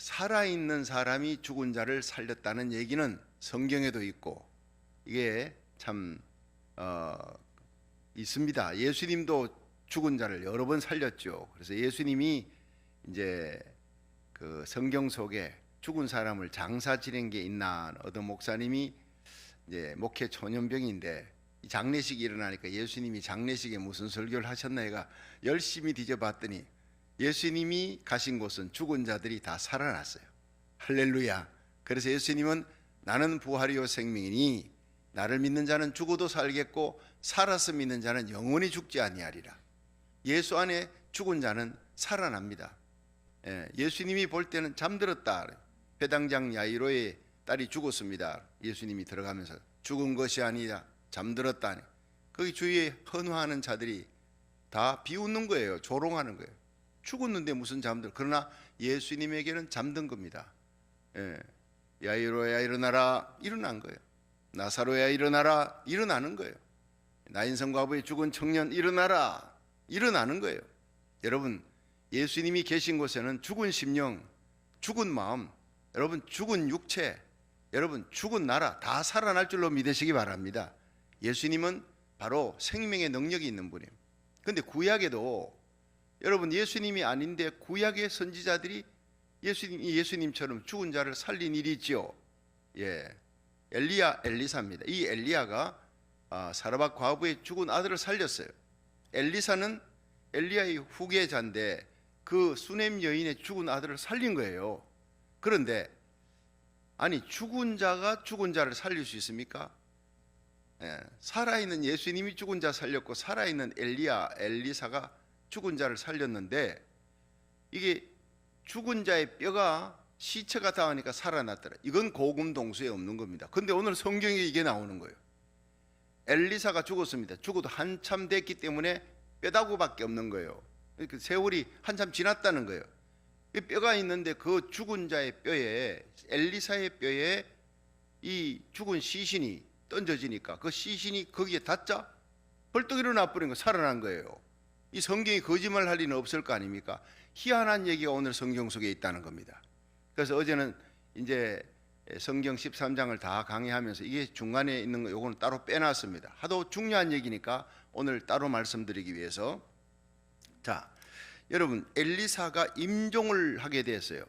살아있는 사람이 죽은 자를 살렸다는 얘기는 성경에도 있고 이게 참 어, 있습니다. 예수님도 죽은 자를 여러 번 살렸죠. 그래서 예수님이 이제 그 성경 속에 죽은 사람을 장사 지낸 게 있나 어떤 목사님이 이제 목회 초년병인데 이 장례식이 일어나니까 예수님이 장례식에 무슨 설교를 하셨나 해가 열심히 뒤져봤더니 예수님이 가신 곳은 죽은 자들이 다 살아났어요. 할렐루야. 그래서 예수님은 나는 부활이요 생명이니 나를 믿는 자는 죽어도 살겠고 살아서 믿는 자는 영원히 죽지 아니하리라. 예수 안에 죽은 자는 살아납니다. 예, 예수님이 볼 때는 잠들었다. 회당장 야이로의 딸이 죽었습니다. 예수님이 들어가면서 죽은 것이 아니라 잠들었다. 거기 주위에 헌화하는 자들이 다 비웃는 거예요. 조롱하는 거예요. 죽었는데 무슨 잠들? 그러나 예수님에게는 잠든 겁니다. 예. 야이로야 일어나라 일어난 거예요. 나사로야 일어나라 일어나는 거예요. 나인성 과부의 죽은 청년 일어나라 일어나는 거예요. 여러분 예수님이 계신 곳에는 죽은 심령, 죽은 마음, 여러분 죽은 육체, 여러분 죽은 나라 다 살아날 줄로 믿으시기 바랍니다. 예수님은 바로 생명의 능력이 있는 분이에요. 근데 구약에도 여러분 예수님이 아닌데 구약의 선지자들이 예수님 예수님처럼 죽은 자를 살린 일이 있지요. 예, 엘리야 엘리사입니다. 이 엘리야가 아, 사라밧 과부의 죽은 아들을 살렸어요. 엘리사는 엘리야의 후계자인데 그 수넴 여인의 죽은 아들을 살린 거예요. 그런데 아니 죽은 자가 죽은 자를 살릴 수 있습니까? 예, 살아있는 예수님이 죽은 자 살렸고 살아있는 엘리야 엘리사가 죽은 자를 살렸는데 이게 죽은 자의 뼈가 시체가 닿으니까 살아났더라. 이건 고금 동수에 없는 겁니다. 근데 오늘 성경에 이게 나오는 거예요. 엘리사가 죽었습니다. 죽어도 한참 됐기 때문에 뼈다구밖에 없는 거예요. 그 세월이 한참 지났다는 거예요. 이 뼈가 있는데 그 죽은 자의 뼈에 엘리사의 뼈에 이 죽은 시신이 던져지니까 그 시신이 거기에 닿자 벌떡 일어나 버린 거 살아난 거예요. 이 성경이 거짓말 할 리는 없을 거 아닙니까? 희한한 얘기가 오늘 성경 속에 있다는 겁니다. 그래서 어제는 이제 성경 13장을 다 강의하면서 이게 중간에 있는 거 요거는 따로 빼놨습니다. 하도 중요한 얘기니까 오늘 따로 말씀드리기 위해서 자, 여러분 엘리사가 임종을 하게 됐어요.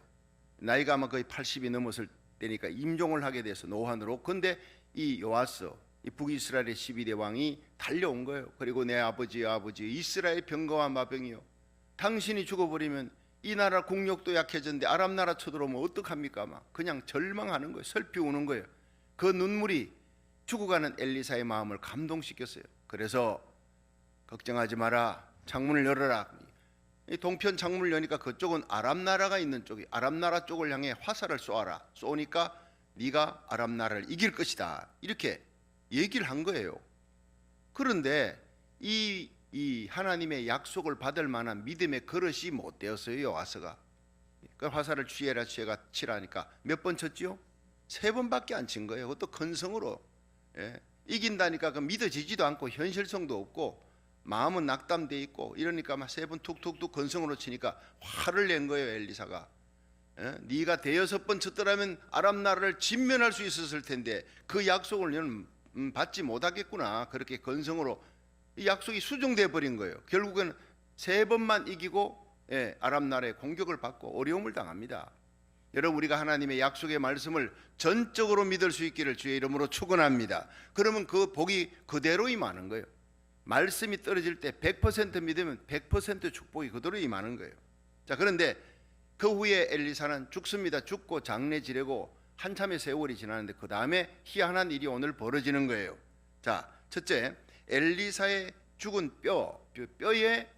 나이가 아마 거의 80이 넘었을 때니까 임종을 하게 돼서 노환으로. 근데 이 요아스 이 북이스라엘의 12대 왕이 달려온 거예요. 그리고 내 아버지 아버지 이스라엘 병거와 마병이요. 당신이 죽어버리면 이 나라 국력도 약해졌는데 아랍 나라 쳐들어오면 어떡합니까? 막 그냥 절망하는 거예요. 슬피 우는 거예요. 그 눈물이 죽어가는 엘리사의 마음을 감동시켰어요. 그래서 걱정하지 마라. 창문을 열어라. 이 동편 창문을 여니까 그쪽은 아랍 나라가 있는 쪽이 아랍 나라 쪽을 향해 화살을 쏘아라. 쏘니까 네가 아랍 나라를 이길 것이다. 이렇게 얘기를 한 거예요. 그런데 이, 이 하나님의 약속을 받을 만한 믿음의 그릇이 못 되었어요. 요아스가. 그 화살을 취해라 취해가 치라니까 몇 번 쳤지요? 세 번밖에 안 친 거예요. 그것도 근성으로 예. 이긴다니까 그 믿어지지도 않고 현실성도 없고 마음은 낙담돼 있고 이러니까 막 세 번 툭툭툭 근성으로 치니까 화를 낸 거예요 엘리사가. 예? 네가 대여섯 번 쳤더라면 아랍 나라를 진면할 수 있었을 텐데 그 약속을 너는 음, 받지 못하겠구나 그렇게 건성으로 이 약속이 수정돼 버린 거예요. 결국은 세 번만 이기고 예, 아랍 나라의 공격을 받고 어려움을 당합니다. 여러분 우리가 하나님의 약속의 말씀을 전적으로 믿을 수 있기를 주의 이름으로 축원합니다. 그러면 그 복이 그대로 임하는 거예요. 말씀이 떨어질 때 100% 믿으면 100% 축복이 그대로 임하는 거예요. 자 그런데 그 후에 엘리사는 죽습니다. 죽고 장례 지내고 한참의 세월이 지나는데 그 다음에 희한한 일이 오늘 벌어지는 거예요. 자 첫째 엘리사의 죽은 뼈 뼈에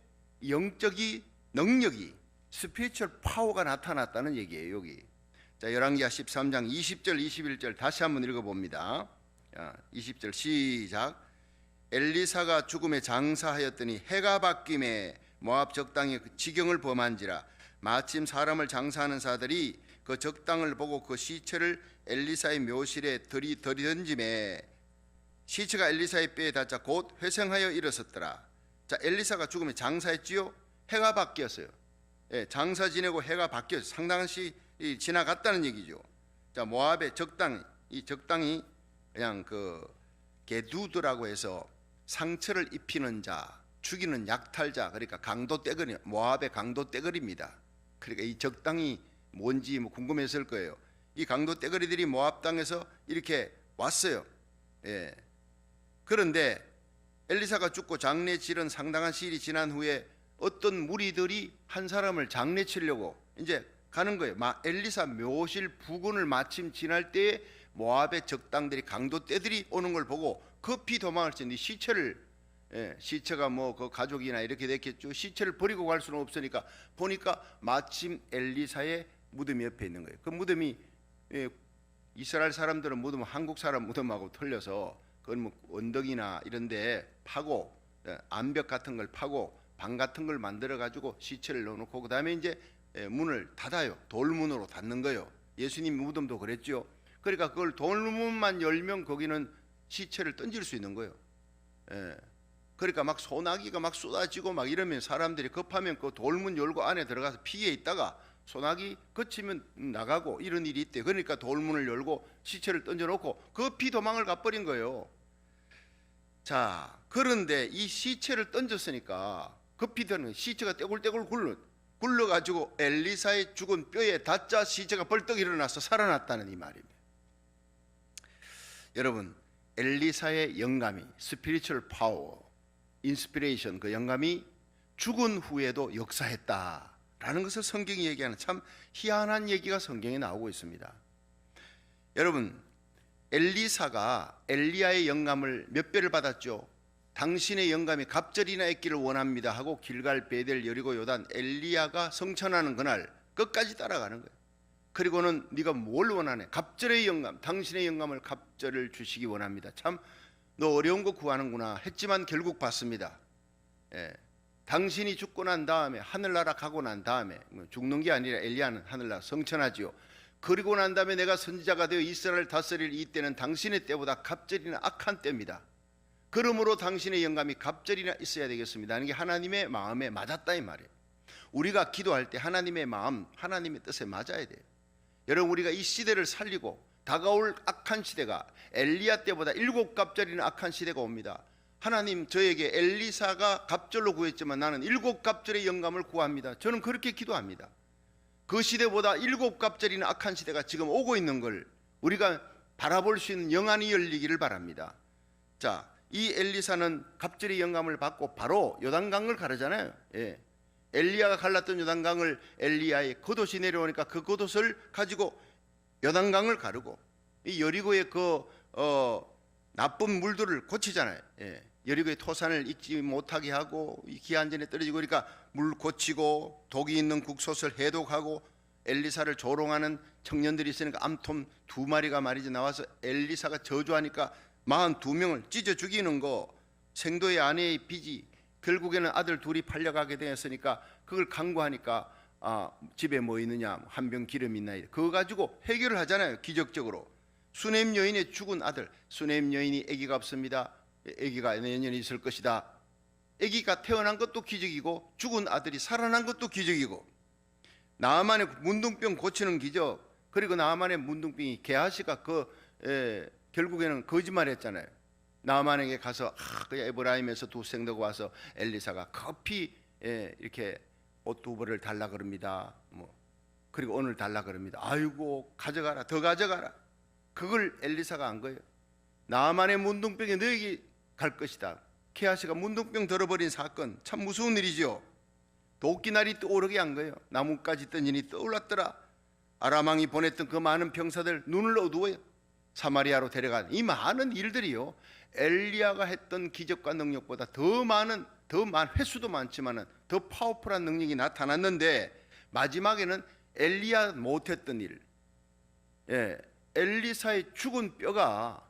영적이 능력이 스피리추얼 파워가 나타났다는 얘기예요 여기. 자 열왕기하 13장 20절 21절 다시 한번 읽어 봅니다. 자, 20절 시작. 엘리사가 죽음에 장사하였더니 해가 바뀜에 모압 적당에 그 지경을 범한지라 마침 사람을 장사하는 자들이 그 적당을 보고 그 시체를 엘리사의 묘실에 들이 들이 던짐에 시체가 엘리사의 뼈에 닿자 곧 회생하여 일어섰더라 자 엘리사가 죽음에 장사했지요 해가 바뀌었어요 예, 장사 지내고 해가 바뀌었어요 상당시 이 지나갔다는 얘기죠. 자 모압의 적당히 이 적당히 그냥 그 게두드라고 해서 상처를 입히는 자, 죽이는 약탈자, 그러니까 강도 떼거리, 모압의 강도 떼거리입니다. 그러니까 이 적당히 뭔지 뭐 궁금했을 거예요. 이 강도 떼거리들이 모압 땅에서 이렇게 왔어요. 예. 그런데 엘리사가 죽고 장례 치른 상당한 시일이 지난 후에 어떤 무리들이 한 사람을 장례 치려고 이제 가는 거예요. 마 엘리사 묘실 부근을 마침 지날 때에 모압의 적당들이 강도 떼들이 오는 걸 보고 급히 도망을 치는데 시체를 예, 시체가 뭐 그 가족이나 이렇게 됐겠죠. 시체를 버리고 갈 수는 없으니까 보니까 마침 엘리사의 무덤이 옆에 있는 거예요. 그 무덤이 예, 이스라엘 사람들은 무덤 한국 사람 무덤하고 틀려서 그건 뭐 언덕이나 이런데 파고 예, 암벽 같은 걸 파고 방 같은 걸 만들어 가지고 시체를 넣어놓고 그 다음에 이제 예, 문을 닫아요. 돌문으로 닫는 거예요. 예수님 무덤도 그랬죠. 그러니까 그걸 돌문만 열면 거기는 시체를 던질 수 있는 거예요. 예. 그러니까 막 소나기가 막 쏟아지고 막 이러면 사람들이 급하면 그 돌문 열고 안에 들어가서 피해 있다가 소나기 그치면 나가고 이런 일이 있대. 그러니까 돌문을 열고 시체를 던져놓고 급히 도망을 가버린 거예요. 자, 그런데 이 시체를 던졌으니까 급히 드는 시체가 떼굴떼굴 굴러 굴러가지고 엘리사의 죽은 뼈에 닿자 시체가 벌떡 일어나서 살아났다는 이 말입니다. 여러분, 엘리사의 영감이 스피리추얼 파워, 인스피레이션 그 영감이 죽은 후에도 역사했다 라는 것을 성경이 얘기하는 참 희한한 얘기가 성경에 나오고 있습니다. 여러분, 엘리사가 엘리야의 영감을 몇 배를 받았죠? 당신의 영감이 갑절이나 있기를 원합니다 하고 길갈 베델 여리고 요단 엘리야가 성천하는 그날 끝까지 따라가는 거예요. 그리고는 네가 뭘 원하네? 갑절의 영감, 당신의 영감을 갑절을 주시기 원합니다. 참 너 어려운 거 구하는구나 했지만 결국 받습니다. 예. 당신이 죽고 난 다음에 하늘나라 가고 난 다음에 뭐 죽는 게 아니라 엘리야는 하늘나라 성천하지요. 그리고 난 다음에 내가 선지자가 되어 이스라엘 다스릴 이 때는 당신의 때보다 갑절이나 악한 때입니다. 그러므로 당신의 영감이 갑절이나 있어야 되겠습니다. 하는 게 하나님의 마음에 맞았다 이 말이에요. 우리가 기도할 때 하나님의 마음, 하나님의 뜻에 맞아야 돼요. 여러분 우리가 이 시대를 살리고 다가올 악한 시대가 엘리야 때보다 일곱 갑절이나 악한 시대가 옵니다. 하나님 저에게 엘리사가 갑절로 구했지만 나는 일곱 갑절의 영감을 구합니다. 저는 그렇게 기도합니다. 그 시대보다 일곱 갑절이나 악한 시대가 지금 오고 있는 걸 우리가 바라볼 수 있는 영안이 열리기를 바랍니다. 자, 이 엘리사는 갑절의 영감을 받고 바로 요단강을 가르잖아요. 예. 엘리야가 갈랐던 요단강을 엘리야의 겉옷이 내려오니까 그 겉옷을 가지고 요단강을 가르고 이 여리고의 그 어, 나쁜 물들을 고치잖아요. 예. 여리고의 토산을 잊지 못하게 하고 이 기한전에 떨어지고 그러니까 물 고치고 독이 있는 국솥을 해독하고 엘리사를 조롱하는 청년들이 있으니까 암톰 두 마리가 말이지 나와서 엘리사가 저주하니까 마흔 두 명을 찢어 죽이는 거. 생도의 아내의 빚이 결국에는 아들 둘이 팔려가게 되었으니까 그걸 강구하니까 아, 집에 뭐 있느냐 한 병 기름 있나 그거 가지고 해결을 하잖아요 기적적으로. 수넴 여인의 죽은 아들. 수넴 여인이 아기가 없습니다 아기가 내년에 있을 것이다 아기가 태어난 것도 기적이고 죽은 아들이 살아난 것도 기적이고 나만의 문둥병 고치는 기적 그리고 나만의 문둥병이 게하시가 그 에, 결국에는 거짓말했잖아요 나만에게 가서 아, 그 에브라임에서 두 생도가 와서 엘리사가 커피 에, 이렇게 옷 두 벌을 달라 그럽니다. 뭐 그리고 오늘 달라 그럽니다. 아이고 가져가라 더 가져가라. 그걸 엘리사가 한 거예요. 나만의 문둥병이 너에게 갈 것이다. 케아시가 문둥병 들어버린 사건 참 무서운 일이죠. 도끼날이 떠오르게 한 거예요. 나뭇가지 던지니 떠올랐더라. 아람왕이 보냈던 그 많은 병사들 눈을 어두워요. 사마리아로 데려간 이 많은 일들이요. 엘리야가 했던 기적과 능력보다 더 많은 더 많 횟수도 많지만은 더 파워풀한 능력이 나타났는데 마지막에는 엘리야 못했던 일, 예, 엘리사의 죽은 뼈가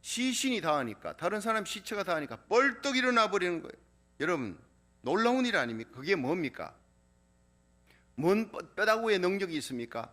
시신이 닿으니까 다른 사람 시체가 닿으니까 뻘떡 일어나 버리는 거예요. 여러분 놀라운 일 아닙니까? 그게 뭡니까? 뭔 뼈다구의 능력이 있습니까?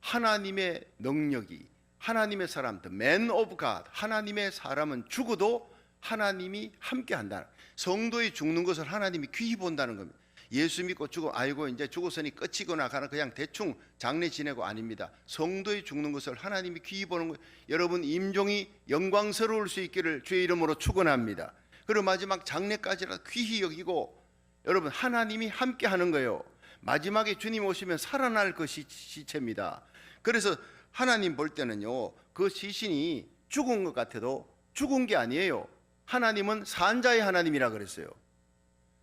하나님의 능력이 하나님의 사람, the man of God, 하나님의 사람은 죽어도 하나님이 함께 한다. 성도의 죽는 것을 하나님이 귀히 본다는 겁니다. 예수 믿고 죽어 아이고 이제 죽었으니 끝이거나 가는 그냥 대충 장례 지내고 아닙니다. 성도의 죽는 것을 하나님이 귀히 보는 거예요. 여러분 임종이 영광스러울 수 있기를 주의 이름으로 축원합니다. 그리고 마지막 장례까지라도 귀히 여기고 여러분 하나님이 함께 하는 거예요. 마지막에 주님 오시면 살아날 그 시, 시체입니다. 그래서 하나님 볼 때는요. 그 시신이 죽은 것 같아도 죽은 게 아니에요. 하나님은 산자의 하나님이라 그랬어요.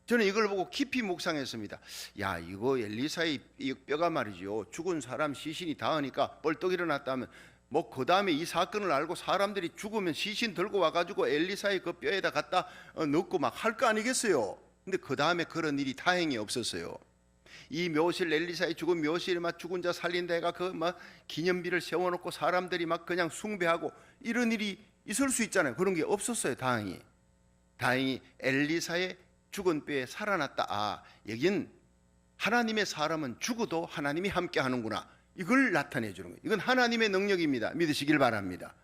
저는 이걸 보고 깊이 묵상했습니다. 야, 이거 엘리사의 이 뼈가 말이죠. 죽은 사람 시신이 닿으니까 벌떡 일어났다 하면 뭐 그 다음에 이 사건을 알고 사람들이 죽으면 시신 들고 와 가지고 엘리사의 그 뼈에다 갖다 어, 넣고 막 할 거 아니겠어요. 근데 그 다음에 그런 일이 다행히 없었어요. 이 묘실 엘리사의 죽은 묘실에 막 죽은 자 살린 데가 그 막 기념비를 세워 놓고 사람들이 막 그냥 숭배하고 이런 일이 있을 수 있잖아요. 그런 게 없었어요. 다행히 다행히 엘리사의 죽은 뼈에 살아났다. 아, 여긴 하나님의 사람은 죽어도 하나님이 함께 하는구나. 이걸 나타내 주는 거예요. 이건 하나님의 능력입니다. 믿으시길 바랍니다.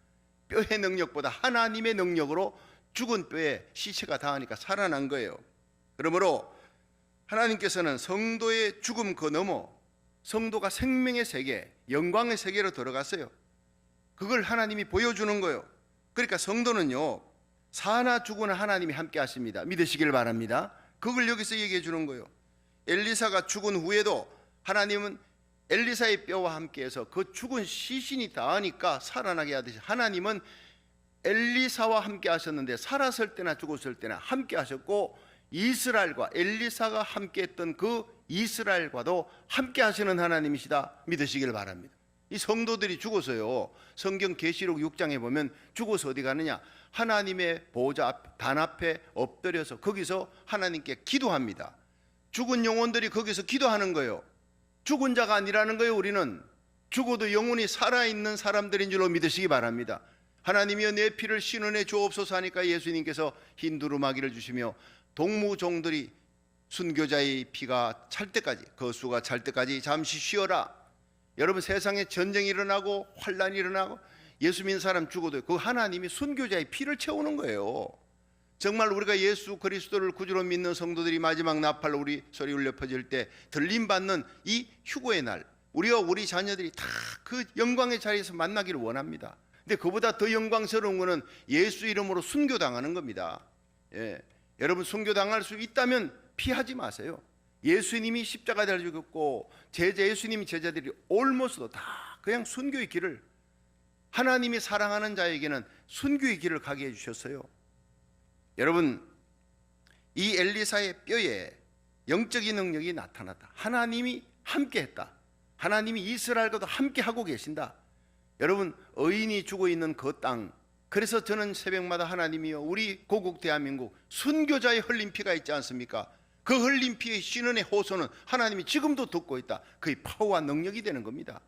뼈의 능력보다 하나님의 능력으로 죽은 뼈에 시체가 닿으니까 살아난 거예요. 그러므로 하나님께서는 성도의 죽음 그 너머 성도가 생명의 세계, 영광의 세계로 들어갔어요. 그걸 하나님이 보여주는 거예요. 그러니까 성도는요, 사나 죽으나 하나님이 함께 하십니다. 믿으시길 바랍니다. 그걸 여기서 얘기해 주는 거예요. 엘리사가 죽은 후에도 하나님은 엘리사의 뼈와 함께해서 그 죽은 시신이 닿으니까 살아나게 하듯이 하나님은 엘리사와 함께 하셨는데 살았을 때나 죽었을 때나 함께 하셨고 이스라엘과 엘리사가 함께 했던 그 이스라엘과도 함께 하시는 하나님이시다 믿으시길 바랍니다. 이 성도들이 죽어서요. 성경 계시록 6장에 보면 죽어서 어디 가느냐? 하나님의 보좌 앞, 단 앞에 엎드려서 거기서 하나님께 기도합니다. 죽은 영혼들이 거기서 기도하는 거예요. 죽은 자가 아니라는 거예요, 우리는. 죽어도 영혼이 살아있는 사람들인 줄로 믿으시기 바랍니다. 하나님이여 내 피를 신원해 주옵소서 하니까 예수님께서 흰 두루마기를 주시며 동무종들이 순교자의 피가 찰 때까지 거수가 찰 때까지 잠시 쉬어라. 여러분 세상에 전쟁이 일어나고 환란이 일어나고 예수 믿는 사람 죽어도 그 하나님이 순교자의 피를 채우는 거예요. 정말 우리가 예수 그리스도를 구주로 믿는 성도들이 마지막 나팔로 우리 소리 울려 퍼질 때 들림 받는 이 휴고의 날 우리와 우리 자녀들이 다 그 영광의 자리에서 만나기를 원합니다. 근데 그보다 더 영광스러운 것은 예수 이름으로 순교당하는 겁니다. 예. 여러분 순교당할 수 있다면 피하지 마세요. 예수님이 십자가를 죽었고 제자 예수님이 제자들이 올모스도 다 그냥 순교의 길을 하나님이 사랑하는 자에게는 순교의 길을 가게 해 주셨어요. 여러분 이 엘리사의 뼈에 영적인 능력이 나타났다. 하나님이 함께 했다. 하나님이 이스라엘과도 함께 하고 계신다. 여러분 의인이 죽어 있는 그 땅. 그래서 저는 새벽마다 하나님이여 우리 고국 대한민국 순교자의 흘린 피가 있지 않습니까? 그 흘린 피의 신원의 호소는 하나님이 지금도 듣고 있다. 그의 파워와 능력이 되는 겁니다.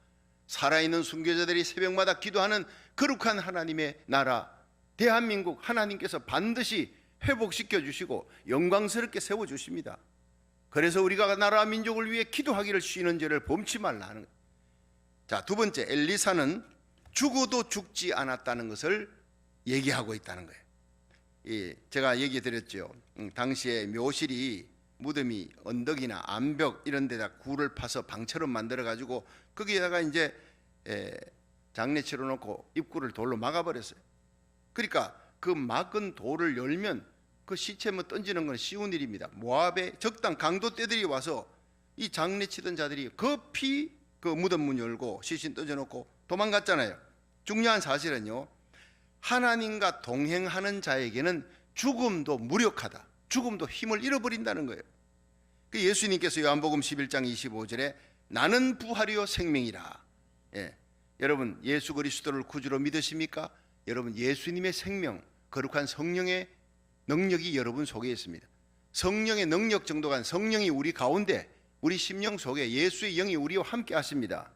살아있는 순교자들이 새벽마다 기도하는 거룩한 하나님의 나라 대한민국 하나님께서 반드시 회복시켜 주시고 영광스럽게 세워 주십니다. 그래서 우리가 나라 민족을 위해 기도하기를 쉬는 죄를 범치 말라 하는 자, 두 번째 엘리사는 죽어도 죽지 않았다는 것을 얘기하고 있다는 거예요. 예, 제가 얘기 드렸죠. 음, 당시에 묘실이 무덤이 언덕이나 암벽 이런 데다 굴을 파서 방처럼 만들어 가지고 거기에다가 이제 에, 장례 치러 놓고 입구를 돌로 막아 버렸어요. 그러니까 그 막은 돌을 열면 그 시체 뭐 던지는 건 쉬운 일입니다. 모압의 적당 강도 떼들이 와서 이 장례 치던 자들이 급히 그 무덤 문 열고 시신 던져 놓고 도망갔잖아요. 중요한 사실은요. 하나님과 동행하는 자에게는 죽음도 무력하다. 죽음도 힘을 잃어버린다는 거예요. 그 예수님께서 요한복음 11장 25절에 나는 부활이요 생명이라. 예. 여러분 예수 그리스도를 구주로 믿으십니까? 여러분 예수님의 생명, 거룩한 성령의 능력이 여러분 속에 있습니다. 성령의 능력 정도가 성령이 우리 가운데 우리 심령 속에 예수의 영이 우리와 함께 하십니다.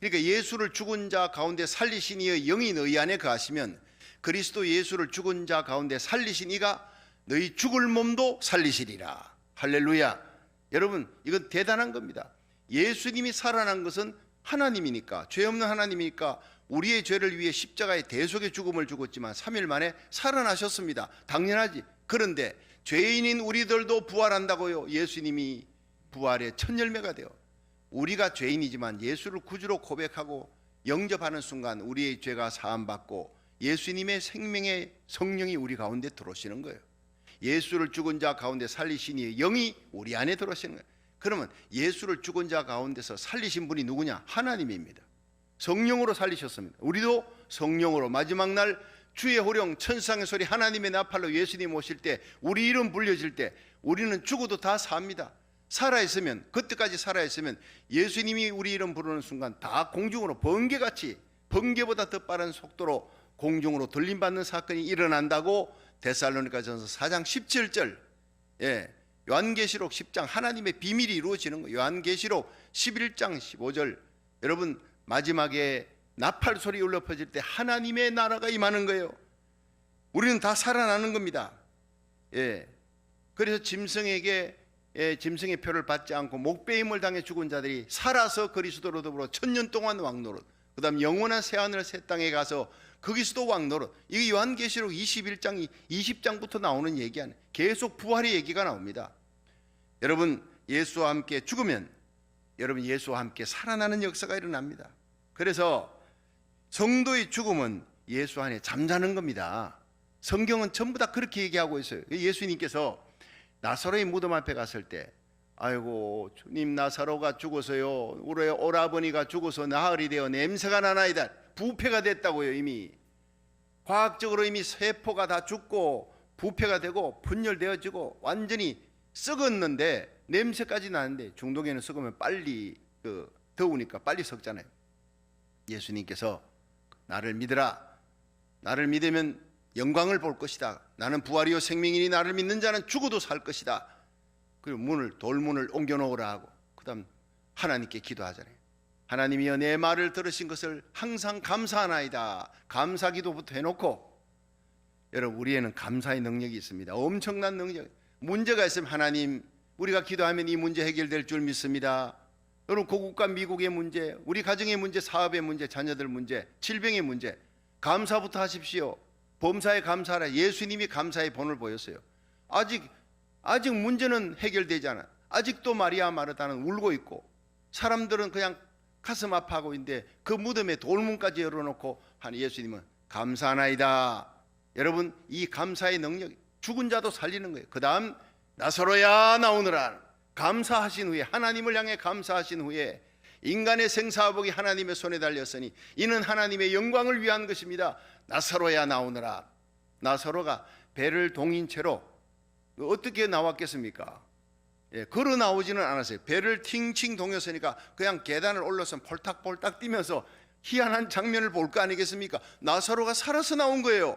그러니까 예수를 죽은 자 가운데 살리신 이의 영이 너희 안에 거하시면 그리스도 예수를 죽은 자 가운데 살리신 이가 너희 죽을 몸도 살리시리라. 할렐루야. 여러분, 이건 대단한 겁니다. 예수님이 살아난 것은 하나님이니까, 죄 없는 하나님이니까 우리의 죄를 위해 십자가의 대속의 죽음을 죽었지만 3일 만에 살아나셨습니다. 당연하지. 그런데 죄인인 우리들도 부활한다고요. 예수님이 부활의 첫 열매가 되어 우리가 죄인이지만 예수를 구주로 고백하고 영접하는 순간 우리의 죄가 사함받고 예수님의 생명의 성령이 우리 가운데 들어오시는 거예요. 예수를 죽은 자 가운데 살리시니 영이 우리 안에 들어오시는 거예요. 그러면 예수를 죽은 자 가운데서 살리신 분이 누구냐? 하나님입니다. 성령으로 살리셨습니다. 우리도 성령으로 마지막 날 주의 호령 천상의 소리 하나님의 나팔로 예수님 오실 때 우리 이름 불려질 때 우리는 죽어도 다 삽니다. 살아 있으면 그때까지 살아 있으면 예수님이 우리 이름 부르는 순간 다 공중으로 번개같이 번개보다 더 빠른 속도로 공중으로 들림 받는 사건이 일어난다고 데살로니가전서 4장 17절 예. 요한계시록 10장 하나님의 비밀이 이루어지는 거예요. 요한계시록 11장 15절 여러분 마지막에 나팔 소리 울려 퍼질 때 하나님의 나라가 임하는 거예요. 우리는 다 살아나는 겁니다. 예. 그래서 짐승에게 예, 짐승의 표를 받지 않고 목배임을 당해 죽은 자들이 살아서 그리스도로 더불어 천년 동안 왕노릇 그다음 영원한 새 하늘 새 땅에 가서 거기서도 왕 노릇. 이게 요한계시록 21장 20장부터 나오는 얘기 아니에요 계속 부활의 얘기가 나옵니다. 여러분 예수와 함께 죽으면 여러분 예수와 함께 살아나는 역사가 일어납니다. 그래서 성도의 죽음은 예수 안에 잠자는 겁니다. 성경은 전부 다 그렇게 얘기하고 있어요. 예수님께서 나사로의 무덤 앞에 갔을 때 아이고 주님 나사로가 죽어서요 우리 오라버니가 죽어서 나흘이 되어 냄새가 나나이다 부패가 됐다고요 이미 과학적으로 이미 세포가 다 죽고 부패가 되고 분열되어지고 완전히 썩었는데 냄새까지 나는데 중동에는 썩으면 빨리 그 더우니까 빨리 썩잖아요 예수님께서 나를 믿으라 나를 믿으면 영광을 볼 것이다. 나는 부활이요 생명이니 나를 믿는 자는 죽어도 살 것이다. 그리고 문을 돌문을 옮겨 놓으라 하고 그 다음 하나님께 기도하잖아요. 하나님이여 내 말을 들으신 것을 항상 감사하나이다. 감사 기도부터 해놓고 여러분 우리에는 감사의 능력이 있습니다. 엄청난 능력. 문제가 있으면 하나님 우리가 기도하면 이 문제 해결될 줄 믿습니다. 여러분 고국과 미국의 문제, 우리 가정의 문제, 사업의 문제, 자녀들 문제, 질병의 문제 감사부터 하십시오. 범사에 감사하라. 예수님이 감사의 본을 보였어요. 아직 아직 문제는 해결되지 않아. 아직도 마리아 마르다는 울고 있고 사람들은 그냥 가슴 아파하고 있는데 그 무덤에 돌문까지 열어놓고 하는 예수님은 감사하나이다. 여러분 이 감사의 능력 죽은 자도 살리는 거예요. 그 다음 나사로야 나오느라 감사하신 후에 하나님을 향해 감사하신 후에 인간의 생사복이 하나님의 손에 달렸으니 이는 하나님의 영광을 위한 것입니다. 나사로야 나오느라 나사로가 배를 동인 채로 어떻게 나왔겠습니까? 예, 걸어 나오지는 않았어요. 배를 팅칭 동였으니까 그냥 계단을 올라서 폴딱폴딱 뛰면서 희한한 장면을 볼 거 아니겠습니까? 나사로가 살아서 나온 거예요.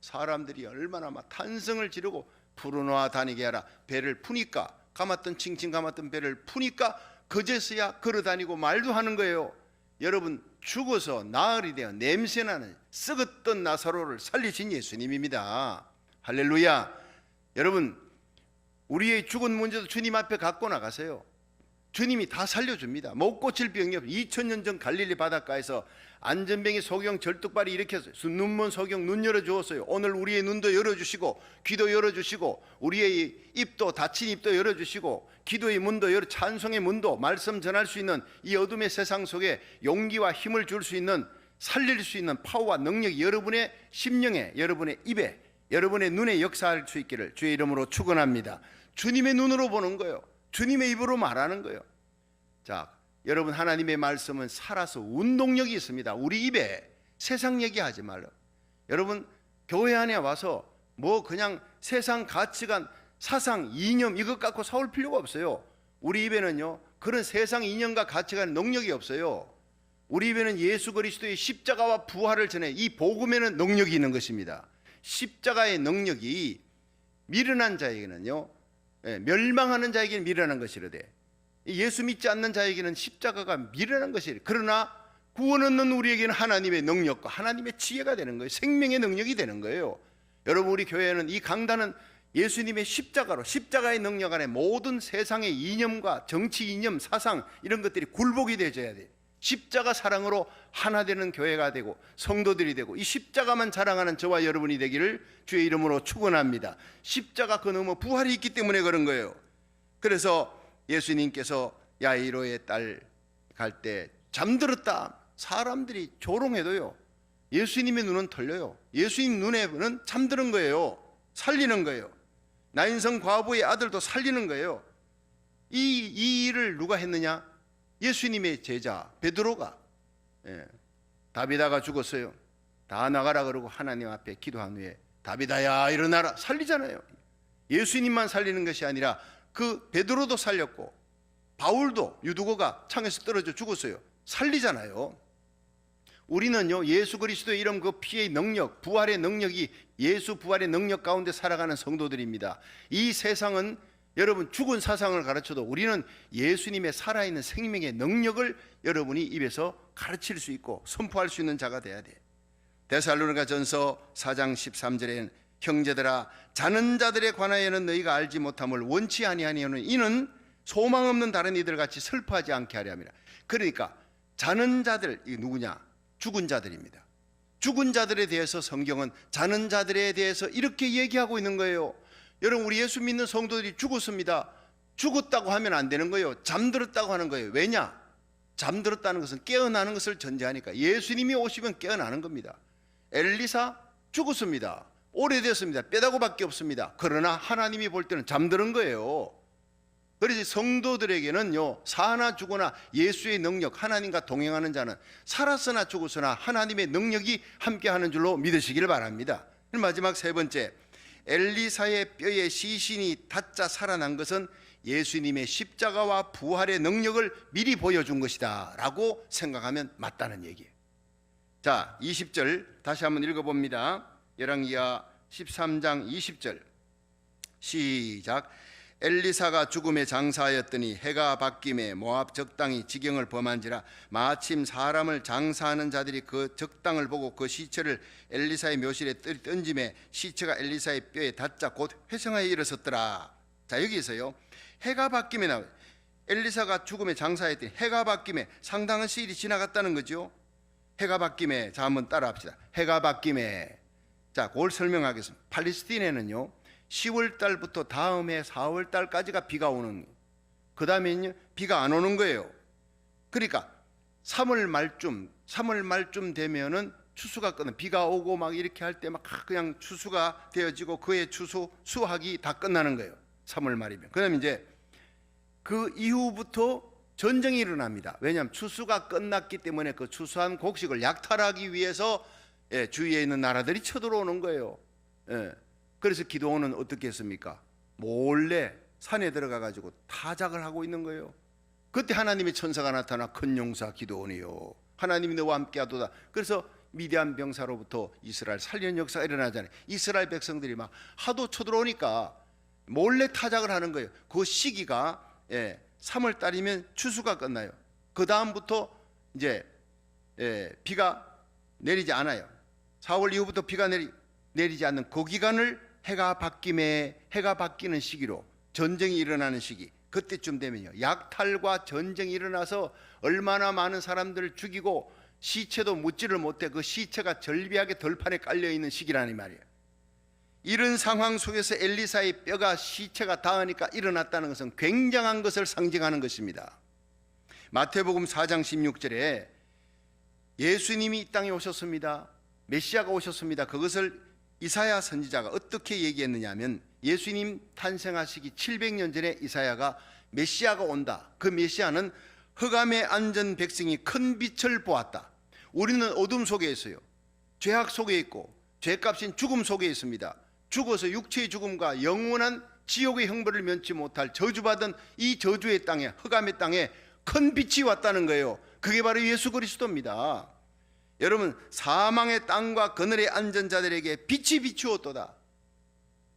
사람들이 얼마나 막 탄성을 지르고 푸르노아 다니게 하라 배를 푸니까 감았던 칭칭 감았던 배를 푸니까 그제서야 걸어 다니고 말도 하는 거예요. 여러분 죽어서 나흘이 되어 냄새나는 썩었던 나사로를 살리신 예수님입니다. 할렐루야. 여러분 우리의 죽은 문제도 주님 앞에 갖고 나가세요. 주님이 다 살려줍니다. 못 고칠 병이 없 2000년 전 갈릴리 바닷가에서 안전병이 소경 절뚝발이 일으켰어요. 눈먼 소경 눈 열어주었어요. 오늘 우리의 눈도 열어주시고 귀도 열어주시고 우리의 입도 닫힌 입도 열어주시고 기도의 문도 열어 찬송의 문도 말씀 전할 수 있는 이 어둠의 세상 속에 용기와 힘을 줄 수 있는 살릴 수 있는 파워와 능력이 여러분의 심령에 여러분의 입에 여러분의 눈에 역사할 수 있기를 주의 이름으로 축원합니다. 주님의 눈으로 보는 거예요. 주님의 입으로 말하는 거예요. 자, 여러분 하나님의 말씀은 살아서 운동력이 있습니다. 우리 입에 세상 얘기하지 말라. 여러분 교회 안에 와서 뭐 그냥 세상 가치관, 사상, 이념 이것 갖고 사올 필요가 없어요. 우리 입에는요 그런 세상 이념과 가치관 능력이 없어요. 우리 입에는 예수 그리스도의 십자가와 부활을 전해 이 복음에는 능력이 있는 것입니다. 십자가의 능력이 미련한 자에게는요 예, 멸망하는 자에게는 미련한 것이로되 예수 믿지 않는 자에게는 십자가가 미련한 것이래. 그러나 구원 얻는 우리에게는 하나님의 능력과 하나님의 지혜가 되는 거예요. 생명의 능력이 되는 거예요. 여러분 우리 교회는 이 강단은 예수님의 십자가로 십자가의 능력 안에 모든 세상의 이념과 정치 이념, 사상 이런 것들이 굴복이 되어야 돼. 십자가 사랑으로 하나 되는 교회가 되고 성도들이 되고 이 십자가만 자랑하는 저와 여러분이 되기를 주의 이름으로 축원합니다. 십자가 그 너머 부활이 있기 때문에 그런 거예요. 그래서 예수님께서 야이로의 딸 갈 때 잠들었다. 사람들이 조롱해도요. 예수님의 눈은 털려요. 예수님 눈에는 잠드는 거예요. 살리는 거예요. 나인성 과부의 아들도 살리는 거예요. 이, 이 일을 누가 했느냐? 예수님의 제자 베드로가 예, 다비다가 죽었어요. 다 나가라 그러고 하나님 앞에 기도한 후에 다비다야 일어나라 살리잖아요. 예수님만 살리는 것이 아니라 그 베드로도 살렸고 바울도 유두고가 창에서 떨어져 죽었어요. 살리잖아요. 우리는요 예수 그리스도의 이름 그 피의 능력 부활의 능력이 예수 부활의 능력 가운데 살아가는 성도들입니다. 이 세상은 여러분 죽은 사상을 가르쳐도 우리는 예수님의 살아있는 생명의 능력을 여러분이 입에서 가르칠 수 있고 선포할 수 있는 자가 돼야 돼. 데살로니가 전서 4장 13절에는 형제들아 자는 자들에 관하여는 너희가 알지 못함을 원치 아니하니하는 이는 소망 없는 다른 이들 같이 슬퍼하지 않게 하려 함이라. 그러니까 자는 자들 이 누구냐? 죽은 자들입니다. 죽은 자들에 대해서 성경은 자는 자들에 대해서 이렇게 얘기하고 있는 거예요. 여러분 우리 예수 믿는 성도들이 죽었습니다. 죽었다고 하면 안 되는 거예요. 잠들었다고 하는 거예요. 왜냐? 잠들었다는 것은 깨어나는 것을 전제하니까 예수님이 오시면 깨어나는 겁니다. 엘리사 죽었습니다. 오래됐습니다. 빼다고밖에 없습니다. 그러나 하나님이 볼 때는 잠드는 거예요. 그래서 성도들에게는요 사나 죽거나 예수의 능력 하나님과 동행하는 자는 살았으나 죽었으나 하나님의 능력이 함께하는 줄로 믿으시기를 바랍니다. 마지막 세 번째 엘리사의 뼈에 시신이 닿자 살아난 것은 예수님의 십자가와 부활의 능력을 미리 보여준 것이다 라고 생각하면 맞다는 얘기예요. 자, 20절 다시 한번 읽어봅니다. 열왕기하 13장 20절 시작. 엘리사가 죽음에 장사하였더니 해가 바뀜에 모압 적당이 지경을 범한지라 마침 사람을 장사하는 자들이 그 적당을 보고 그 시체를 엘리사의 묘실에 뜰- 던짐에 시체가 엘리사의 뼈에 닿자 곧 회성하여 일어섰더라. 자 여기에서요 해가 바뀜에 나와 엘리사가 죽음에 장사했더니 해가 바뀜에 상당한 시일이 지나갔다는 거죠. 해가 바뀜에 자 한번 따라합시다. 해가 바뀜에 자 그걸 설명하겠습니다. 팔레스틴에는요 10월 달부터 다음해 4월 달까지가 비가 오는 그 다음에는요 비가 안 오는 거예요. 그러니까 3월 말쯤 3월 말쯤 되면은 추수가 끝나 비가 오고 막 이렇게 할 때 막 그냥 추수가 되어지고 그의 추수 수확이 다 끝나는 거예요. 3월 말이면. 그다음에 이제 그 이후부터 전쟁이 일어납니다. 왜냐하면 추수가 끝났기 때문에 그 추수한 곡식을 약탈하기 위해서 예, 주위에 있는 나라들이 쳐들어오는 거예요. 예. 그래서 기도원은 어떻게 했습니까? 몰래 산에 들어가 가지고 타작을 하고 있는 거예요. 그때 하나님의 천사가 나타나 큰 용사 기도원이요. 하나님이 너와 함께 하도다. 그래서 미디안 병사로부터 이스라엘 살리는 역사가 일어나잖아요. 이스라엘 백성들이 막 하도 쳐들어오니까 몰래 타작을 하는 거예요. 그 시기가 예, 3월 달이면 추수가 끝나요. 그 다음부터 이제 예, 비가 내리지 않아요. 4월 이후부터 비가 내리, 내리지 않는 그 기간을 해가 바뀜에 해가 바뀌는 시기로 전쟁이 일어나는 시기 그때쯤 되면요 약탈과 전쟁이 일어나서 얼마나 많은 사람들을 죽이고 시체도 묻지를 못해 그 시체가 절비하게 덜판에 깔려 있는 시기라는 말이에요. 이런 상황 속에서 엘리사의 뼈가 시체가 닿으니까 일어났다는 것은 굉장한 것을 상징하는 것입니다. 마태복음 4장 16절에 예수님이 이 땅에 오셨습니다. 메시아가 오셨습니다. 그것을 이사야 선지자가 어떻게 얘기했느냐면 예수님 탄생하시기 700년 전에 이사야가 메시아가 온다. 그 메시아는 흑암에 앉은 백성이 큰 빛을 보았다. 우리는 어둠 속에 있어요. 죄악 속에 있고 죄값인 죽음 속에 있습니다. 죽어서 육체의 죽음과 영원한 지옥의 형벌을 면치 못할 저주받은 이 저주의 땅에 흑암의 땅에 큰 빛이 왔다는 거예요. 그게 바로 예수 그리스도입니다. 여러분 사망의 땅과 그늘에 앉은 자들에게 빛이 비추었도다.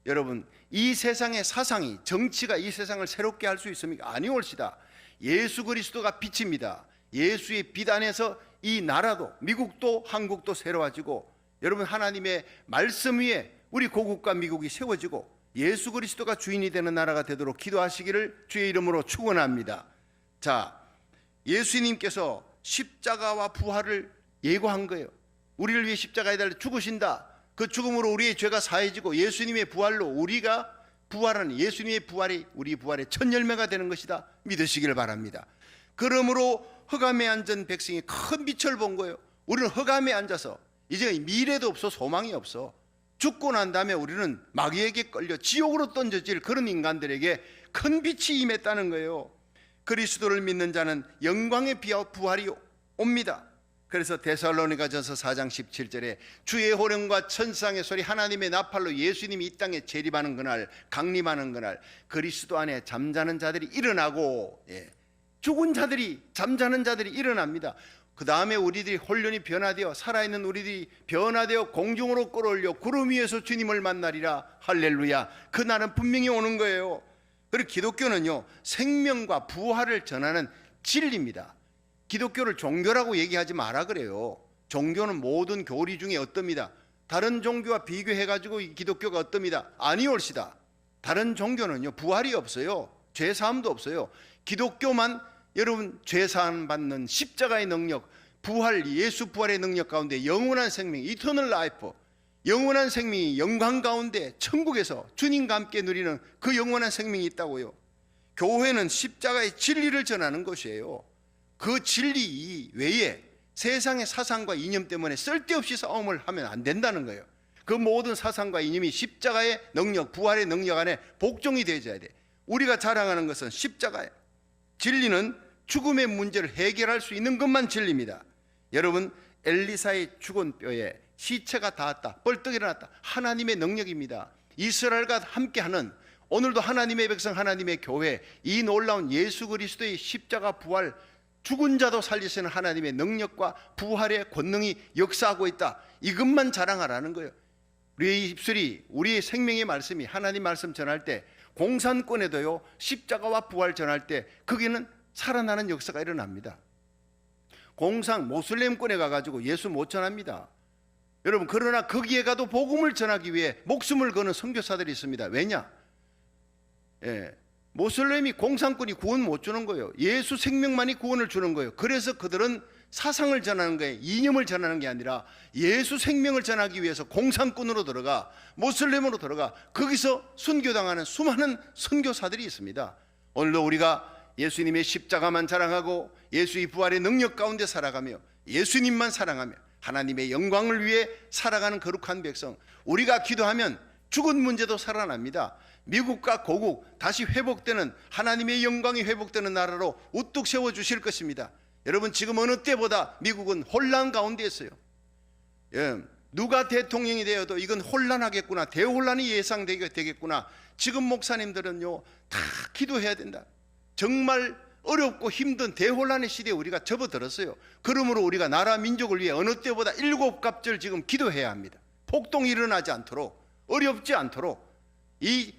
여러분 이 세상의 사상이 정치가 이 세상을 새롭게 할 수 있습니까? 아니올시다. 예수 그리스도가 빛입니다. 예수의 빛 안에서 이 나라도 미국도 한국도 새로워지고 여러분 하나님의 말씀 위에 우리 고국과 미국이 세워지고 예수 그리스도가 주인이 되는 나라가 되도록 기도하시기를 주의 이름으로 축원합니다. 자, 예수님께서 십자가와 부활을 예고한 거예요. 우리를 위해 십자가에 달려 죽으신다. 그 죽음으로 우리의 죄가 사해지고 예수님의 부활로 우리가 부활은 예수님의 부활이 우리 부활의 첫 열매가 되는 것이다 믿으시기를 바랍니다. 그러므로 흑암에 앉은 백성이 큰 빛을 본 거예요. 우리는 흑암에 앉아서 이제 미래도 없어 소망이 없어. 죽고 난 다음에 우리는 마귀에게 끌려 지옥으로 던져질 그런 인간들에게 큰 빛이 임했다는 거예요. 그리스도를 믿는 자는 영광의 부활이 옵니다. 그래서 데살로니가전서 4장 17절에 주의 호령과 천상의 소리 하나님의 나팔로 예수님이 이 땅에 재림하는 그날 강림하는 그날 그리스도 안에 잠자는 자들이 일어나고 예, 죽은 자들이 잠자는 자들이 일어납니다. 그 다음에 우리들이 혼련이 변화되어 살아있는 우리들이 변화되어 공중으로 끌어올려 구름 위에서 주님을 만나리라 할렐루야 그 날은 분명히 오는 거예요. 그리고 기독교는요 생명과 부활을 전하는 진리입니다. 기독교를 종교라고 얘기하지 마라 그래요. 종교는 모든 교리 중에 어떻습니다. 다른 종교와 비교해 가지고 기독교가 어떻습니다. 아니올시다. 다른 종교는요 부활이 없어요. 죄 사함도 없어요. 기독교만 여러분 죄 사함 받는 십자가의 능력, 부활 예수 부활의 능력 가운데 영원한 생명, 이터널 라이프, 영원한 생명이 영광 가운데 천국에서 주님과 함께 누리는 그 영원한 생명이 있다고요. 교회는 십자가의 진리를 전하는 것이에요. 그 진리 외에 세상의 사상과 이념 때문에 쓸데없이 싸움을 하면 안 된다는 거예요. 그 모든 사상과 이념이 십자가의 능력, 부활의 능력 안에 복종이 되어야 돼. 우리가 자랑하는 것은 십자가예요. 진리는 죽음의 문제를 해결할 수 있는 것만 진리입니다. 여러분 엘리사의 죽은 뼈에 시체가 닿았다. 벌떡 일어났다. 하나님의 능력입니다. 이스라엘과 함께하는 오늘도 하나님의 백성 하나님의 교회 이 놀라운 예수 그리스도의 십자가 부활 죽은 자도 살리시는 하나님의 능력과 부활의 권능이 역사하고 있다. 이것만 자랑하라는 거예요. 우리의 입술이 우리의 생명의 말씀이 하나님 말씀 전할 때 공산권에도요 십자가와 부활 전할 때 거기는 살아나는 역사가 일어납니다. 공산 모슬렘권에 가가지고 예수 못 전합니다. 여러분 그러나 거기에 가도 복음을 전하기 위해 목숨을 거는 선교사들이 있습니다. 왜냐? 예, 모슬렘이 공산권이 구원 못 주는 거예요. 예수 생명만이 구원을 주는 거예요. 그래서 그들은 사상을 전하는 거예요. 이념을 전하는 게 아니라 예수 생명을 전하기 위해서 공산권으로 들어가 모슬렘으로 들어가 거기서 순교당하는 수많은 선교사들이 있습니다. 오늘도 우리가 예수님의 십자가만 자랑하고 예수의 부활의 능력 가운데 살아가며 예수님만 사랑하며 하나님의 영광을 위해 살아가는 거룩한 백성 우리가 기도하면 죽은 문제도 살아납니다. 미국과 고국 다시 회복되는 하나님의 영광이 회복되는 나라로 우뚝 세워 주실 것입니다. 여러분 지금 어느 때보다 미국은 혼란 가운데 있어요. 예, 누가 대통령이 되어도 이건 혼란하겠구나. 대혼란이 예상되겠구나. 지금 목사님들은요 다 기도해야 된다. 정말 어렵고 힘든 대혼란의 시대에 우리가 접어들었어요. 그러므로 우리가 나라 민족을 위해 어느 때보다 일곱 갑절 지금 기도해야 합니다. 폭동이 일어나지 않도록 어렵지 않도록 이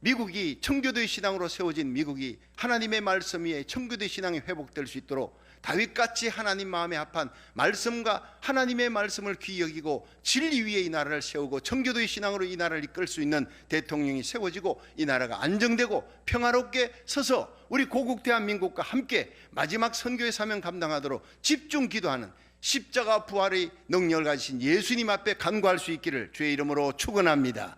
미국이 청교도의 신앙으로 세워진 미국이 하나님의 말씀 위에 청교도의 신앙이 회복될 수 있도록 다윗같이 하나님 마음에 합한 말씀과 하나님의 말씀을 귀히 여기고 진리 위에 이 나라를 세우고 청교도의 신앙으로 이 나라를 이끌 수 있는 대통령이 세워지고 이 나라가 안정되고 평화롭게 서서 우리 고국 대한민국과 함께 마지막 선교의 사명 감당하도록 집중 기도하는 십자가 부활의 능력을 가지신 예수님 앞에 간구할 수 있기를 주의 이름으로 축원합니다.